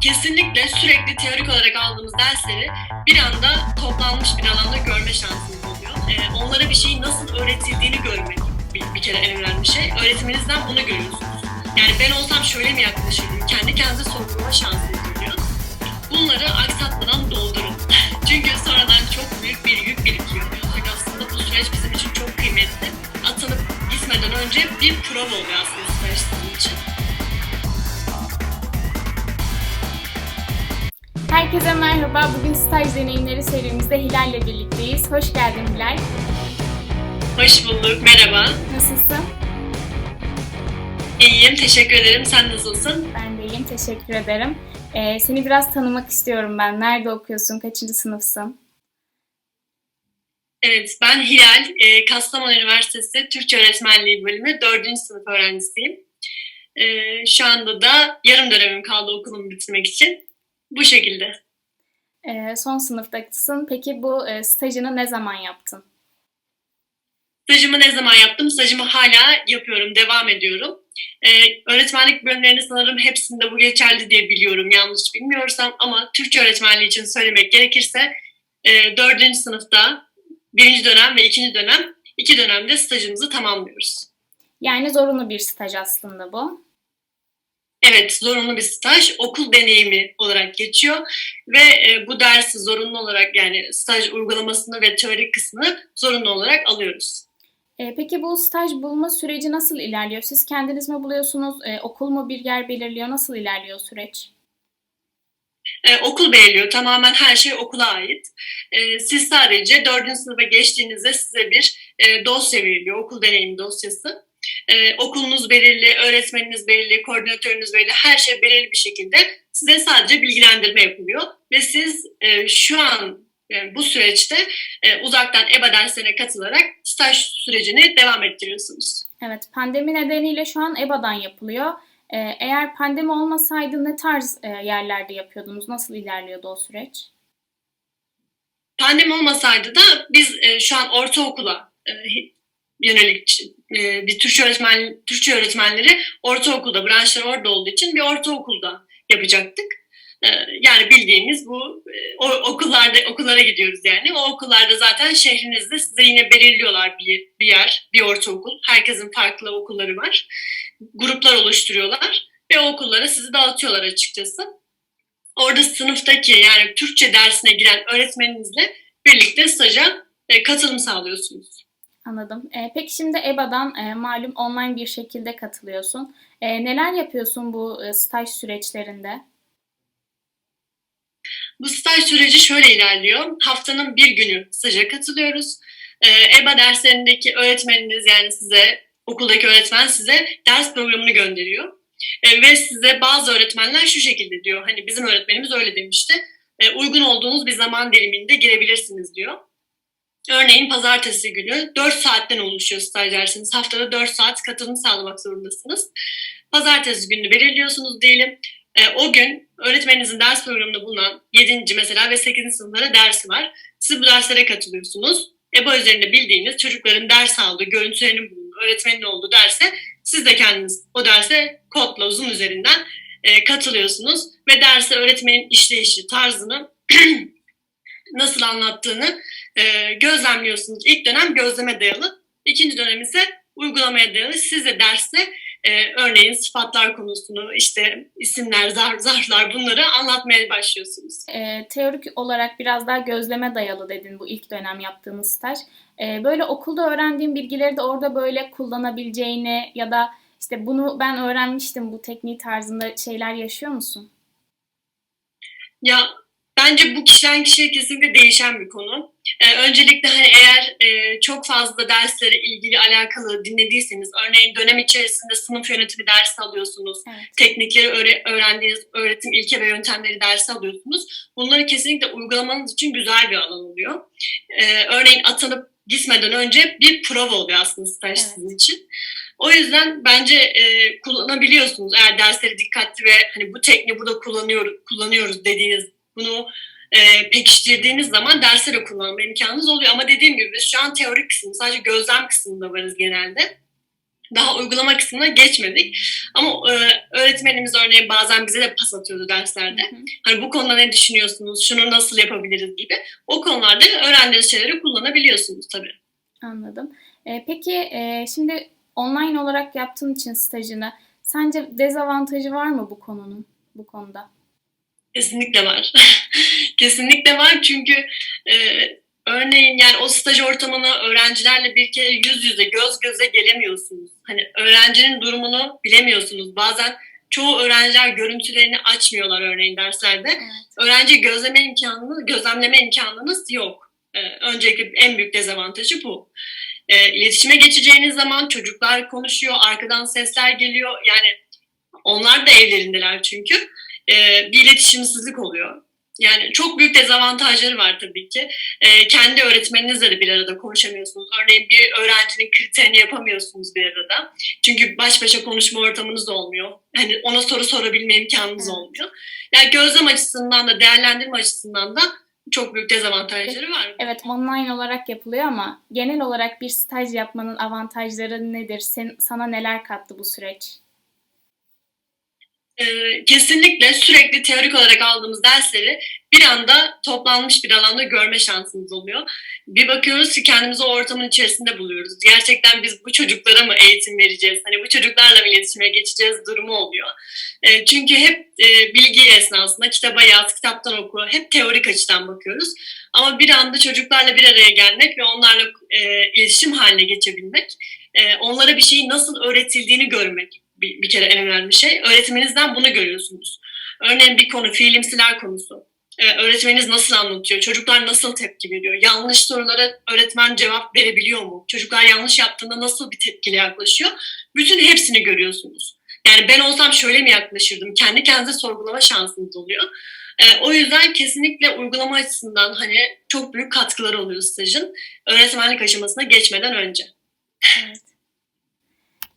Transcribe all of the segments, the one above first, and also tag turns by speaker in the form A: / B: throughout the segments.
A: Kesinlikle sürekli teorik olarak aldığımız dersleri bir anda toplanmış bir alanda görme şansımız oluyor. Ee, onlara bir şeyin nasıl öğretildiğini görmek bir, bir kere en önemli şey. Öğretmeninizden bunu görüyorsunuz. Yani ben olsam şöyle mi yaklaşırdım? Kendi kendinize sorgulama şansınız oluyor. Bunları aksatmadan doldurun. Çünkü sonradan çok büyük bir yük birikiyor. Çünkü aslında bu süreç bizim için çok kıymetli. Atanıp gitmeden önce bir prova oluyor aslında süreç için.
B: Herkese merhaba. Bugün staj deneyimleri serimizde Hilal ile birlikteyiz. Hoş geldin Hilal.
A: Hoş bulduk, merhaba.
B: Nasılsın?
A: İyiyim, teşekkür ederim. Sen nasılsın?
B: Ben de iyiyim. Teşekkür ederim. Ee, seni biraz tanımak istiyorum ben. Nerede okuyorsun? Kaçıncı sınıfsın?
A: Evet, ben Hilal, e, Kastamonu Üniversitesi Türkçe Öğretmenliği bölümü 4. sınıf öğrencisiyim. E, şu anda da yarım dönemim kaldı okulumu bitirmek için. Bu şekilde.
B: Ee, son sınıftasın. Peki bu e, stajını ne zaman yaptın?
A: Stajımı ne zaman yaptım? Stajımı hala yapıyorum, devam ediyorum. E, öğretmenlik bölümlerinin sanırım hepsinde bu geçerli diye biliyorum, yanlış bilmiyorsam. Ama Türkçe öğretmenliği için söylemek gerekirse e, 4. sınıfta birinci dönem ve ikinci dönem, iki dönemde stajımızı tamamlıyoruz.
B: Yani zorunlu bir staj aslında bu.
A: Evet, zorunlu bir staj, okul deneyimi olarak geçiyor ve e, bu dersi zorunlu olarak yani staj uygulamasını ve teorik kısmını zorunlu olarak alıyoruz.
B: Ee, peki bu staj bulma süreci nasıl ilerliyor? Siz kendiniz mi buluyorsunuz? Ee, okul mu bir yer belirliyor? Nasıl ilerliyor süreç?
A: E, okul belirliyor, tamamen her şey okula ait. E, siz sadece dördüncü sınıfa geçtiğinizde size bir e, dosya veriliyor, okul deneyimi dosyası. E, okulunuz belirli, öğretmeniniz belirli, koordinatörünüz belirli, her şey belirli bir şekilde size sadece bilgilendirme yapılıyor. Ve siz e, şu an e, bu süreçte e, uzaktan EBA derslerine katılarak staj sürecini devam ettiriyorsunuz.
B: Evet, pandemi nedeniyle şu an EBA'dan yapılıyor. Ee, eğer pandemi olmasaydı ne tarz e, yerlerde yapıyordunuz? Nasıl ilerliyordu o süreç?
A: Pandemi olmasaydı da biz e, şu an ortaokula e, yönelik e, bir Türkçe öğretmen Türkçe öğretmenleri ortaokulda branşlar orada olduğu için bir ortaokulda yapacaktık. E, yani bildiğimiz bu e, o, okullarda okullara gidiyoruz yani. O okullarda zaten şehrinizde size yine belirliyorlar bir, bir yer, bir ortaokul. Herkesin farklı okulları var. Gruplar oluşturuyorlar ve okullara sizi dağıtıyorlar açıkçası. Orada sınıftaki yani Türkçe dersine giren öğretmeninizle birlikte staja katılım sağlıyorsunuz.
B: Anladım. Ee, peki şimdi EBA'dan e, malum online bir şekilde katılıyorsun. Ee, neler yapıyorsun bu e, staj süreçlerinde?
A: Bu staj süreci şöyle ilerliyor. Haftanın bir günü staja katılıyoruz. Ee, EBA derslerindeki öğretmeniniz yani size, okuldaki öğretmen size ders programını gönderiyor. Ee, ve size bazı öğretmenler şu şekilde diyor. Hani bizim öğretmenimiz öyle demişti. Ee, uygun olduğunuz bir zaman diliminde girebilirsiniz diyor. Örneğin pazartesi günü 4 saatten oluşuyor staj. Haftada 4 saat katılım sağlamak zorundasınız. Pazartesi günü belirliyorsunuz diyelim. E, o gün öğretmeninizin ders programında bulunan 7. mesela ve 8. sınıflara dersi var. Siz bu derslere katılıyorsunuz. EBA üzerinde bildiğiniz çocukların ders aldığı, görüntülerinin bulunduğu, öğretmenin olduğu derse siz de kendiniz o derse kodla uzun üzerinden e, katılıyorsunuz. Ve derse öğretmenin işleyişi, tarzını nasıl anlattığını e, gözlemliyorsunuz. İlk dönem gözleme dayalı, ikinci dönem ise uygulamaya dayalı. Siz de derste e, örneğin sıfatlar konusunu, işte isimler, zar, zarflar bunları anlatmaya başlıyorsunuz.
B: Ee, teorik olarak biraz daha gözleme dayalı dedin bu ilk dönem yaptığınız staj. Ee, böyle okulda öğrendiğin bilgileri de orada böyle kullanabileceğini ya da işte bunu ben öğrenmiştim bu tekniği tarzında şeyler yaşıyor musun?
A: Ya bence bu kişiden kişiye kesinlikle değişen bir konu. Ee, öncelikle hani eğer e, çok fazla derslere ilgili alakalı dinlediyseniz, örneğin dönem içerisinde sınıf yönetimi dersi alıyorsunuz,
B: Evet.
A: teknikleri öğre- öğrendiğiniz öğretim ilke ve yöntemleri dersi alıyorsunuz. Bunları kesinlikle uygulamanız için güzel bir alan oluyor. Ee, örneğin atanıp gitmeden önce bir prova oluyor aslında staj
B: Evet.
A: sizin için. O yüzden bence e, kullanabiliyorsunuz eğer dersleri dikkatli ve hani bu tekniği burada kullanıyoruz, kullanıyoruz dediğiniz bunu e, pekiştirdiğiniz zaman derslere kullanma imkanınız oluyor. Ama dediğim gibi biz şu an teorik kısmı sadece gözlem kısmında varız genelde. Daha uygulama kısmına geçmedik. Ama e, öğretmenimiz örneğin bazen bize de pas atıyordu derslerde.
B: Hı.
A: Hani bu konuda ne düşünüyorsunuz, şunu nasıl yapabiliriz gibi. O konularda öğrendiğiniz şeyleri kullanabiliyorsunuz tabii.
B: Anladım. Ee, peki e, şimdi online olarak yaptığın için stajını sence dezavantajı var mı bu konunun bu konuda?
A: Kesinlikle var. Kesinlikle var çünkü e, örneğin yani o staj ortamına öğrencilerle bir kere yüz yüze göz göze gelemiyorsunuz. Hani öğrencinin durumunu bilemiyorsunuz. Bazen çoğu öğrenciler görüntülerini açmıyorlar örneğin derslerde.
B: Evet.
A: Öğrenci gözleme imkanını, gözlemleme imkanınız yok. E, öncelikle en büyük dezavantajı bu. E, iletişime geçeceğiniz zaman çocuklar konuşuyor, arkadan sesler geliyor. Yani onlar da evlerindeler çünkü. E, bir iletişimsizlik oluyor. Yani çok büyük dezavantajları var tabii ki. E, kendi öğretmeninizle de bir arada konuşamıyorsunuz. Örneğin bir öğrencinin kriterini yapamıyorsunuz bir arada. Çünkü baş başa konuşma ortamınız olmuyor. Hani ona soru sorabilme imkanınız
B: Evet.
A: olmuyor. Yani gözlem açısından da değerlendirme açısından da çok büyük dezavantajları var.
B: Evet online olarak yapılıyor ama genel olarak bir staj yapmanın avantajları nedir? Sen, sana neler kattı bu süreç?
A: Ee, kesinlikle sürekli teorik olarak aldığımız dersleri bir anda toplanmış bir alanda görme şansımız oluyor. Bir bakıyoruz ki kendimizi o ortamın içerisinde buluyoruz. Gerçekten biz bu çocuklara mı eğitim vereceğiz? Hani bu çocuklarla mı iletişime geçeceğiz durumu oluyor. Ee, çünkü hep e, bilgi esnasında kitaba yaz, kitaptan oku, hep teorik açıdan bakıyoruz. Ama bir anda çocuklarla bir araya gelmek ve onlarla e, iletişim haline geçebilmek, e, onlara bir şeyin nasıl öğretildiğini görmek bir, bir kere en önemli şey. Öğretmeninizden bunu görüyorsunuz. Örneğin bir konu fiilimsiler konusu. Ee, öğretmeniniz nasıl anlatıyor? Çocuklar nasıl tepki veriyor? Yanlış sorulara öğretmen cevap verebiliyor mu? Çocuklar yanlış yaptığında nasıl bir tepkiyle yaklaşıyor? Bütün hepsini görüyorsunuz. Yani ben olsam şöyle mi yaklaşırdım? Kendi kendinize sorgulama şansınız oluyor. Ee, o yüzden kesinlikle uygulama açısından hani çok büyük katkıları oluyor stajın öğretmenlik aşamasına geçmeden önce.
B: Evet.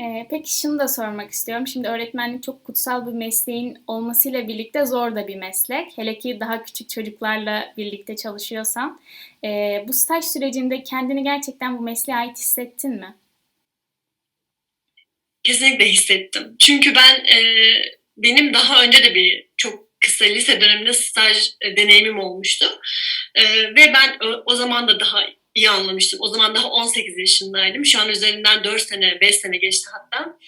B: Ee, peki şunu da sormak istiyorum. Şimdi öğretmenlik çok kutsal bir mesleğin olmasıyla birlikte zor da bir meslek. Hele ki daha küçük çocuklarla birlikte çalışıyorsan. Ee, bu staj sürecinde kendini gerçekten bu mesleğe ait hissettin mi?
A: Kesinlikle hissettim. Çünkü ben e, benim daha önce de bir çok kısa lise döneminde staj e, deneyimim olmuştu. E, ve ben o, o zaman da daha iyi anlamıştım. O zaman daha 18 yaşındaydım. Şu an üzerinden 4 sene, 5 sene geçti hatta.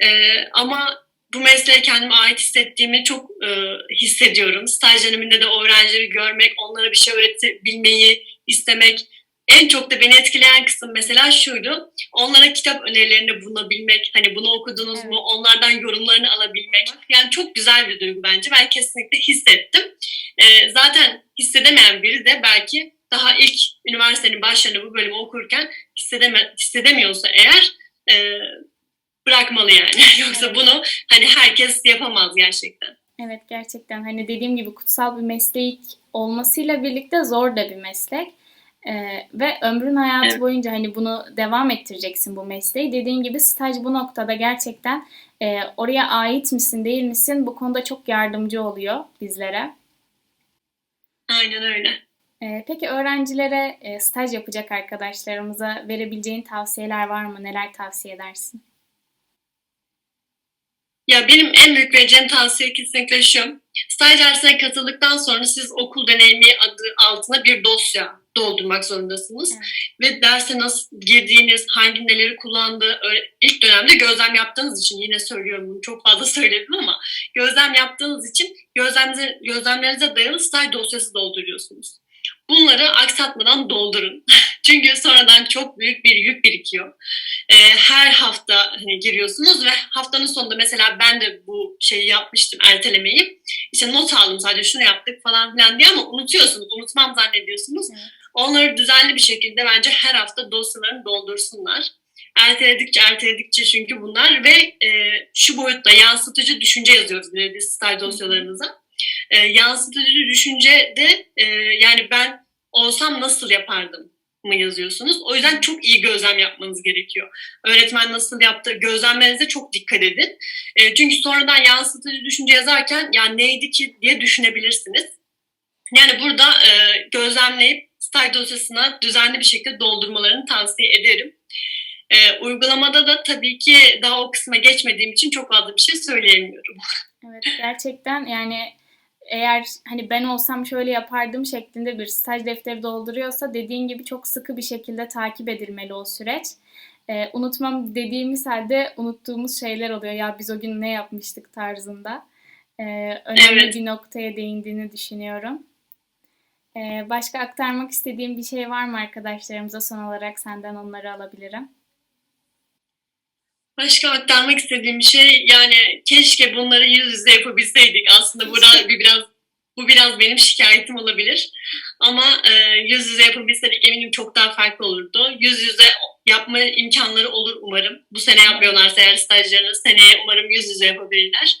A: E, ama bu mesleğe kendime ait hissettiğimi çok e, hissediyorum. Staj döneminde de öğrencileri görmek, onlara bir şey öğretebilmeyi istemek. En çok da beni etkileyen kısım mesela şuydu. Onlara kitap önerilerinde bulunabilmek. Hani bunu okudunuz
B: Evet.
A: mu? Onlardan yorumlarını alabilmek. Yani çok güzel bir duygu bence. Ben kesinlikle hissettim. Ee, zaten hissedemeyen biri de belki daha ilk üniversitenin başlarında bu bölümü okurken hissedeme, hissedemiyorsa eğer e, bırakmalı yani. Yoksa
B: Evet.
A: bunu hani herkes yapamaz gerçekten.
B: Evet gerçekten hani dediğim gibi kutsal bir meslek olmasıyla birlikte zor da bir meslek. Ee, ve ömrün hayatı
A: Evet.
B: boyunca hani bunu devam ettireceksin bu mesleği. Dediğin gibi staj bu noktada gerçekten e, oraya ait misin değil misin bu konuda çok yardımcı oluyor bizlere.
A: Aynen öyle.
B: Ee, peki öğrencilere e, staj yapacak arkadaşlarımıza verebileceğin tavsiyeler var mı? Neler tavsiye edersin?
A: Ya benim en büyük vereceğim tavsiye kesinlikle şu. Staj dersine katıldıktan sonra siz okul deneyimi adı altına bir dosya doldurmak zorundasınız.
B: Evet.
A: Ve derse nasıl girdiğiniz, hangi neleri kullandığı, ilk dönemde gözlem yaptığınız için yine söylüyorum bunu çok fazla söyledim ama gözlem yaptığınız için gözlemlerinize, gözlemlerinize dayalı staj dosyası dolduruyorsunuz. Bunları aksatmadan doldurun. Çünkü sonradan çok büyük bir yük birikiyor. Ee, her hafta hani giriyorsunuz ve haftanın sonunda mesela ben de bu şeyi yapmıştım ertelemeyi. İşte not aldım sadece şunu yaptık falan filan diye ama unutuyorsunuz. Unutmam zannediyorsunuz.
B: Evet.
A: Onları düzenli bir şekilde bence her hafta dosyalarını doldursunlar. Erteledikçe erteledikçe çünkü bunlar ve e, şu boyutta yansıtıcı düşünce yazıyoruz de staj dosyalarınıza. E, yansıtıcı düşünce de e, yani ben olsam nasıl yapardım mı yazıyorsunuz. O yüzden çok iyi gözlem yapmanız gerekiyor. Öğretmen nasıl yaptı gözlemlerinize çok dikkat edin. E, çünkü sonradan yansıtıcı düşünce yazarken ya neydi ki diye düşünebilirsiniz. Yani burada e, gözlemleyip staj dosyasına düzenli bir şekilde doldurmalarını tavsiye ederim. E, uygulamada da tabii ki daha o kısma geçmediğim için çok fazla bir şey söyleyemiyorum.
B: Evet gerçekten yani eğer hani ben olsam şöyle yapardım şeklinde bir staj defteri dolduruyorsa dediğin gibi çok sıkı bir şekilde takip edilmeli o süreç. Ee, unutmam dediğimiz halde unuttuğumuz şeyler oluyor. Ya biz o gün ne yapmıştık tarzında. Ee, önemli
A: Evet.
B: bir noktaya değindiğini düşünüyorum. Ee, başka aktarmak istediğim bir şey var mı arkadaşlarımıza? Son olarak senden onları alabilirim.
A: Başka aktarmak istediğim şey yani keşke bunları yüz yüze yapabilseydik. Aslında bu biraz, bir biraz bu biraz benim şikayetim olabilir. Ama e, yüz yüze yapabilseydik eminim çok daha farklı olurdu. Yüz yüze yapma imkanları olur umarım. Bu sene yapmıyorlarsa eğer stajlarını seneye umarım yüz yüze yapabilirler.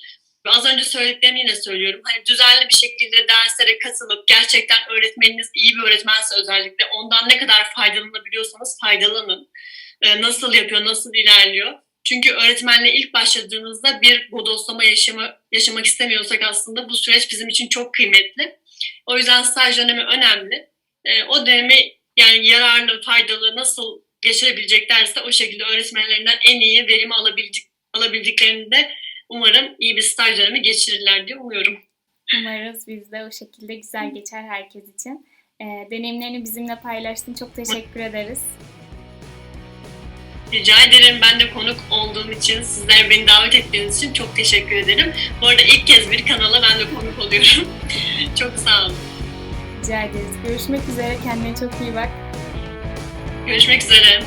A: Ve az önce söylediklerimi yine söylüyorum. Hani düzenli bir şekilde derslere katılıp gerçekten öğretmeniniz iyi bir öğretmense özellikle ondan ne kadar faydalanabiliyorsanız faydalanın. E, nasıl yapıyor, nasıl ilerliyor. Çünkü öğretmenle ilk başladığınızda bir bodoslama yaşama, yaşamak istemiyorsak aslında bu süreç bizim için çok kıymetli. O yüzden staj dönemi önemli. E, o dönemi yani yararlı, faydalı nasıl geçirebileceklerse o şekilde öğretmenlerinden en iyi verimi alabilecek, alabildiklerini de umarım iyi bir staj dönemi geçirirler diye umuyorum.
B: Umarız biz de o şekilde güzel geçer herkes için. Ee, deneyimlerini bizimle paylaştın. Çok teşekkür ederiz.
A: Rica ederim. Ben de konuk olduğum için, sizler beni davet ettiğiniz için çok teşekkür ederim. Bu arada ilk kez bir kanala ben de konuk oluyorum. çok sağ olun.
B: Rica ederiz. Görüşmek üzere. Kendine çok iyi bak.
A: Görüşmek üzere.